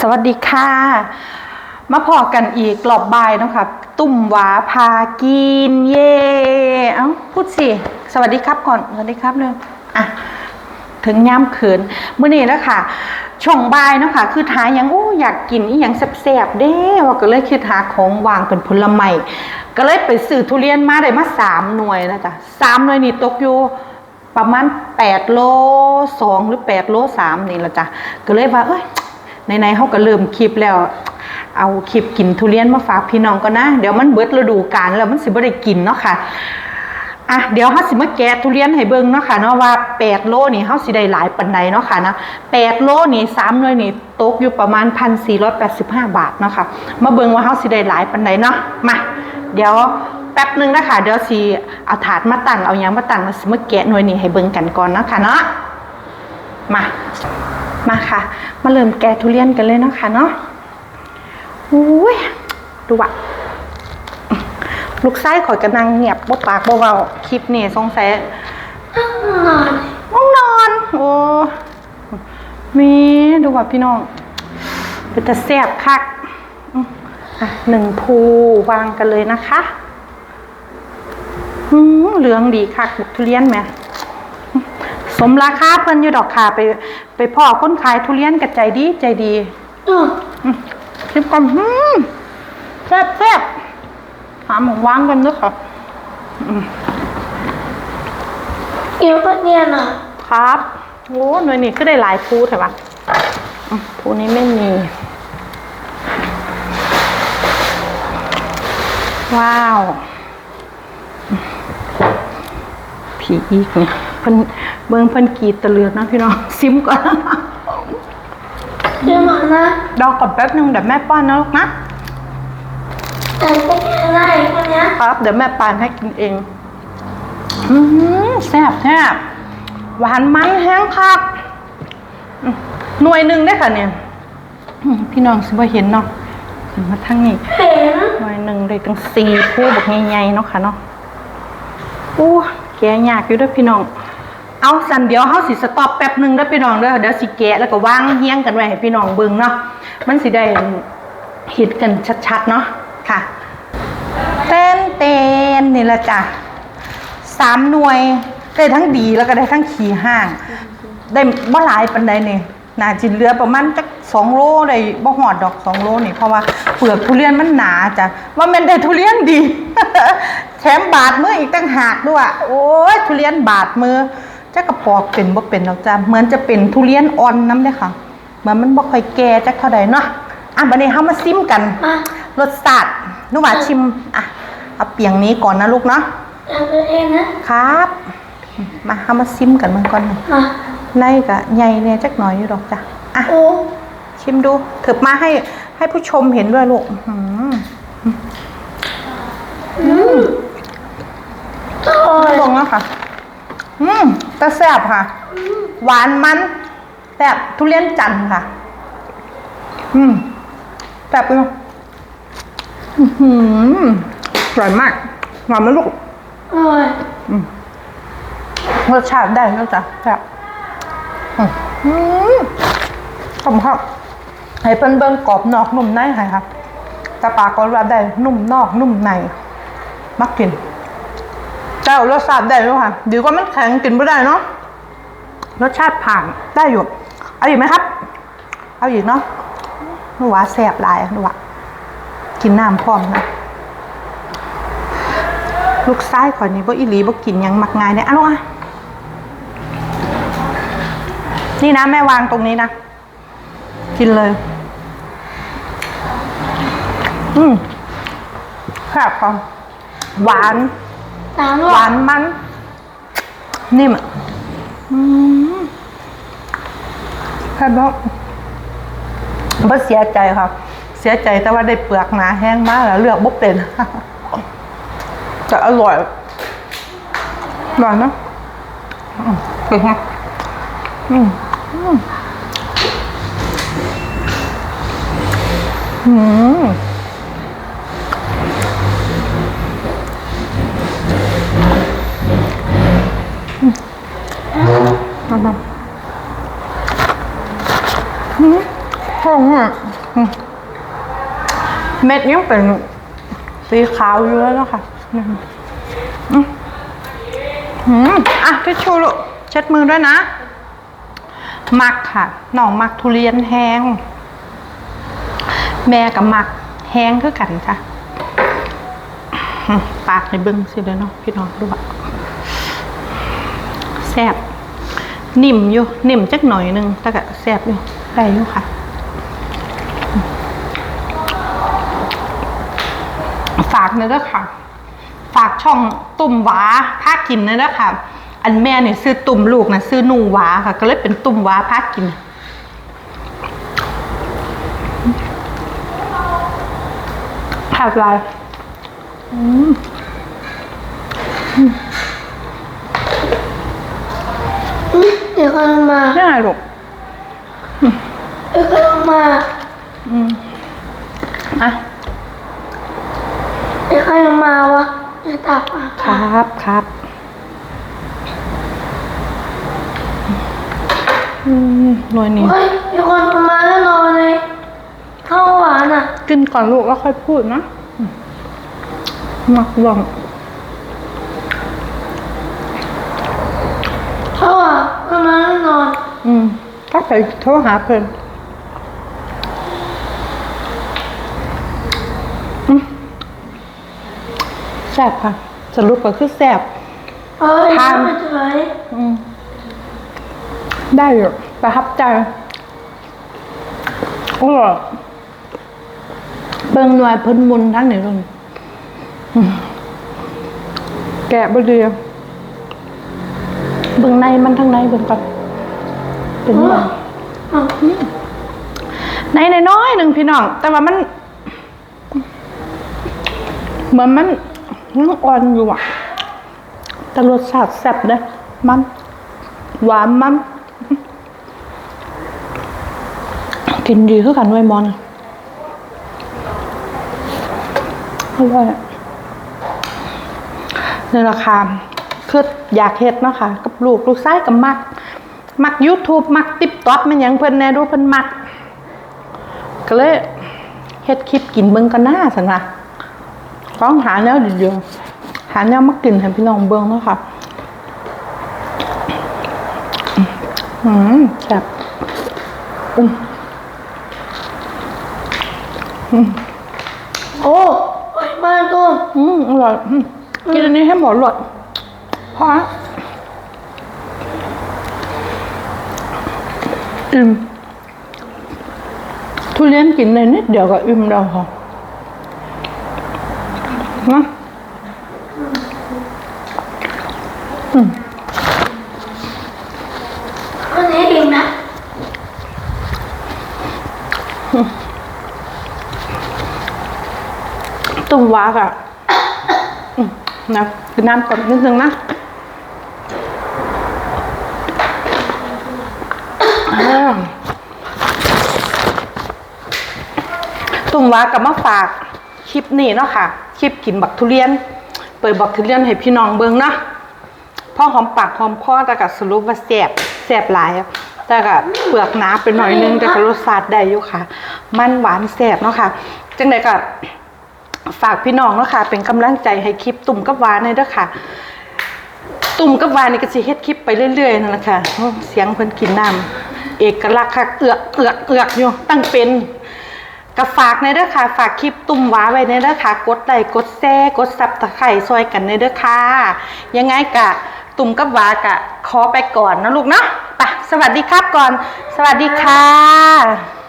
สวัสดีค่ะ มาพอกันอีกรอบบายนะคะตุ่มหวาพากินเย่เอ้าพูดสิ สวัสดีครับก่อน สวัสดีครับเร็วอะ ถึงย่ามเขินเมื่อนี้แล้วค่ะ ช่องบายนะคะคือหาหยังโอ้อยากกินอีหยังแซ่บๆเด้ว่าก็เลยคิดหาของวางเป็นผลไม้ก็เลยไปซื้อทุเรียนมาได้มาสามหน่วยนะจ๊ะสามหน่วยนี่ตกอยู่ประมาณ8โล2หรือ8โล3นี่ละจ้ะก็เลยว่าเอ้ย ไหนๆเขาก็เริ่มคลิปแล้ว เอาคลิปกินทุเรียนมาฝากพี่น้องก็นะ เดี๋ยวมันเบิดฤดูกาลแล้วมันสิบ่ได้กินเนาะค่ะอะเดี๋ยวเฮาสิมาแกะทุเรียนให้เบิ่งเนาะค่ะเนาะว่า8โลนี่เฮาสิได้หลายปานใดเนาะค่ะนะ8โลนี่3หน่วยนี่ตกอยู่ประมาณ 1,485 บาทเนาะค่ะมาเบิ่งว่าเฮาสิได้หลายปานใดเนาะมาเดี๋ยวแป๊บหนึงนะคะเดี๋ยวสิเอาถาดมาตั้งเอายังมาตั้งแล้วสิมาแกะหน่วยนี้ให้เบิ่งกันก่อนเนาะค่ะเนาะมา มาค่ะ มาเริ่มแกะทุเรียนกันเลยเนาะค่ะเนาะอุ้ยดูว่ะลูกไส้ข่อยกำลังเงียบบ่ปากบ่เว้าคลิปนี่สงสัยนอนห้องนอน โอ้มีดูว่าพี่น้องเป็นตะแซ่บคักอืมอะหนึ่งภูวางกันเลยนะคะอืมเหลืองดีคักบุกทุเรียนไหมอืม สมราคาเพิ่นอยู่ดอกค่ะไป ไปพ่อคนขายทุเรียนกับใจดีใจดีอืมคลิปก่อนอืมแซ่บแซ่บหาหมูวางกันด้วยค่ะเดี๋ยวก็เนี่ยน่ะครับโอ้หน่วยนี้ก็ได้หลายภูแต่ว่าอืมภูนี้ไม่มี ว้าวอืมผีอีกเนี่ย เพิ่นเบิ่งเพิ่นกรีดตะเลือกนะพี่น้องซิมก่อนเดี๋ยวมานะรอก่อนแป๊บนึงเดี๋ยวแม่ป้อนนะลูกนะแต่ก็แค่ได้แค่เนี้ยครับเดี๋ยวแม่ปานให้กินเอง อืมแซ่บแซ่บหวานมันแห้งครับอืมหน่วยหนึ่งได้อค่ะเนี่ยอืมพี่น้องสิบ่เห็นเนาะขึ้นมาทั้งนี้เห็นหน่วยหนึ่งเลยตั้งสี่คู่บักใหญ่ๆเนาะค่ะเนาะอู้แกะยากอยู่เด้วยพี่น้อง เอาสันเดี๋ยวเฮาสิสต็อปแป๊บหนึงเด้อพี่น้องเด้อเดี๋ยวสิแกะแล้วก็วางเฮี้ยงกันไว้ให้พี่น้องเบิ่งเนาะมันสิได้เห็นกันชัดๆเนาะค่ะเต้นเต้นนี่ละจ้ะสามหน่วยได้ทั้งดีแล้วก็ได้ทั้งขี่ห้าง ได้บ่หลายปันใดนี่น่าจินเหลือประมาณจักสองโลได้บ่หอดดอกสองโลนี่เพราะว่าเปลือกทุเรียนมันหนาจ้ะว่ามันได้ทุเรียนดี แถมบาดมืออีกตั้งหากด้วย โอ้ยทุเรียนบาดมือ จักกระปอกเป็นบ่เป็นดอกจ้ะเหมือนจะเป็นทุเรียนอ่อนน้ำเลยค่ะเหมือนมันบ่ค่อยแก่จักเท่าใดเนาะอะบัดนี้เฮามาซิมกันมารสชาตินุว่าชิมอะเอาเปียงนี้ก่อนนะลูกเนาะเอาตัวเองนะครับ มาเอามาซิมกันมันก่อนมาในกะใหญ่เนี่ยจักหน่อยอยู่ดอกจ้ะอะโอ้ชิมดูเถิบมาให้ให้ผู้ชมเห็นด้วยลูกอื้อหือ อืมโอ้ย ลงแล้วค่ะ อืม แต่แซ่บค่ะ หวานมันแซ่บทุเรียนจันทร์ค่ะ อืมแซ่บไปเนาะอื้อหืออร่อยมากหวานไหมลูกโอ้ยรสชาติได้แล้วจ้ะแบบอืมขอบคุณครับให้เปิ้นเบิ้งกรอบนอกนุ่มในให้ครับแต่ปลาก็รับได้นุ่มนอกนุ่มในมักกิน แต่รสชาติได้ด้วยค่ะดีกว่ามันแข็งกินไม่ได้เนาะรสชาติผ่านได้อยู่ เอาอีกไหมครับ เอาอีกเนาะหนูว่าแสบลายหนูว่ากินน้ำพร้อมนะลูกซ้ายข่อยนี่บ่อีหลีบ่กินยังมักง่ายเนี่ยอะลูกอะนี่นะแม่วางตรงนี้นะ กินเลย อืมแซ่บความหวาน ตามหว่าวานมัน นิ่มอะอืมแค่บอกบ่เสียใจครับ เสียใจแต่ว่าได้เปลือกหนาแห้งมากแล้วเลือกบ่เป็นแต่อร่อยอร่อยนะอืมเป็นไงอืมอืม อืมเอามาอืมอะเม็ดยังเป็นสีขาวอยู่แล้วเนะค่ะอืมอะทิชชูลูกเช็ดมือด้วยนะ มักค่ะหน้องมักทุเรียนแห้ง แม่กับมักแห้งคือกันจ้ะปากในเบิ้งสิเด้อเนาะพี่น้องดูอะแซ่บ นิ่มอยู่นิ่มจักหน่อยหนึงแต่ก็แซ่บอยู่ได้อยู่ค่ะฝากเลยด้วยค่ะ ฝากช่องตุ่มหวาพากินเลยด้วยค่ะ อันแม่เนี่ยซื้อตุ่มลูกนะซื้อหนูหวาค่ะ ก็เลยเป็นตุ่มหวาพากินแผบลายเดี๋ยวก็มานี่ไงลูกเดี๋ยวก็มาอะเดี๋ยวก็มาวะเดี๋ยวตักอะครับครับอืมหน่วยนี้เฮ้ยเดี๋ยวคนมาแน่นอนเลยข้าวหวานอะ กินก่อนลูกแล้วค่อยพูดนะอืมมักลอง ข้าวหวานก็มาแน่น อนอืมก็ไปโทรหาเพิ่นอืมแซ่บค่ะ สรุปก็คือแซ่บ เอ้ยทานไม่เฉยอืม ได้อยู่ประทับใจโอ้เบิ่งหน่วยเพิ่นมุนทั้งนี้เลยอืมแกะบ่ดีเบิ่งในมันทั้งในเบิ่งก่อน เป็นหยังในน้อยๆหนึ่งพี่น้อง แต่ว่ามัน เหมือนมันยังอ่อนอยู่อะแต่รสชาติแซ่บเด้มันหวานมันกินดีคือกันไว้ยมอนอร่อยอะในราคาคืออยากเฮ็ดเนาะค่ะ กับลูกลูกไส้กับมัก มัก YouTube มักติ๊บต๊อปมันหยังเพิ่นแน่ดูเพิ่นมัก ก็เลยเฮ็ดคลิปกินเบิ่งกันหน้าสันนะฟ้องหาแนวเดียวๆหาแนวมากินให้พี่น้องเบิ่งเนาะค่ะอืมแซ่บอืมโอ้โอ้ยมาตุ้มอืมอร่อยอืมกินอันนี้ให้หมดเลยพอละ อิ่มทุเรียนกินในนิดเดียวก็อิ่มแล้วค่ะนะวันนี้ดีนะตุ่มวากอะอืมนะกินน้ำก่อนนิดนึงนะ ตุ่มวากับมาฝากคลิปนี้เนาะค่ะ คลิปกินบักทุเรียน เปิดบักทุเรียนให้พี่น้องเบิ่งเนาะพ่อหอมปากหอมคอแต่ก็สรุปว่าแสบแสบหลายแต่ก็เปลือกหนาไปหน่อยนึงแต่ก็รสชาติได้อยู่ค่ะ มันหวานแสบเนาะค่ะ จังไดก็ฝากพี่น้องเนาะค่ะ เป็นกำลังใจให้คลิปตุ่มกับหวานเลยเด้อค่ะ ตุ่มกับหวานนี่ก็สิเฮ็ดคลิปไปเรื่อยๆนั่นแหละค่ะเสียงเพิ่นกินน้ำเอกลักษณ์ค่ะเอือกเอือกเอือกอยู่ตั้งเป็น ก็ฝากในเด้อค่ะ ฝากคลิปตุ่มว้าไว้ในเด้อค่ะ กดไลค์กดแชร์กดซับตะไคร่ซอยกันในเด้อค่ะ ยังไงกะ ตุ่มกับว้ากะขอไปก่อนนะลูกเนาะไปสวัสดีครับก่อน สวัสดีค่ะ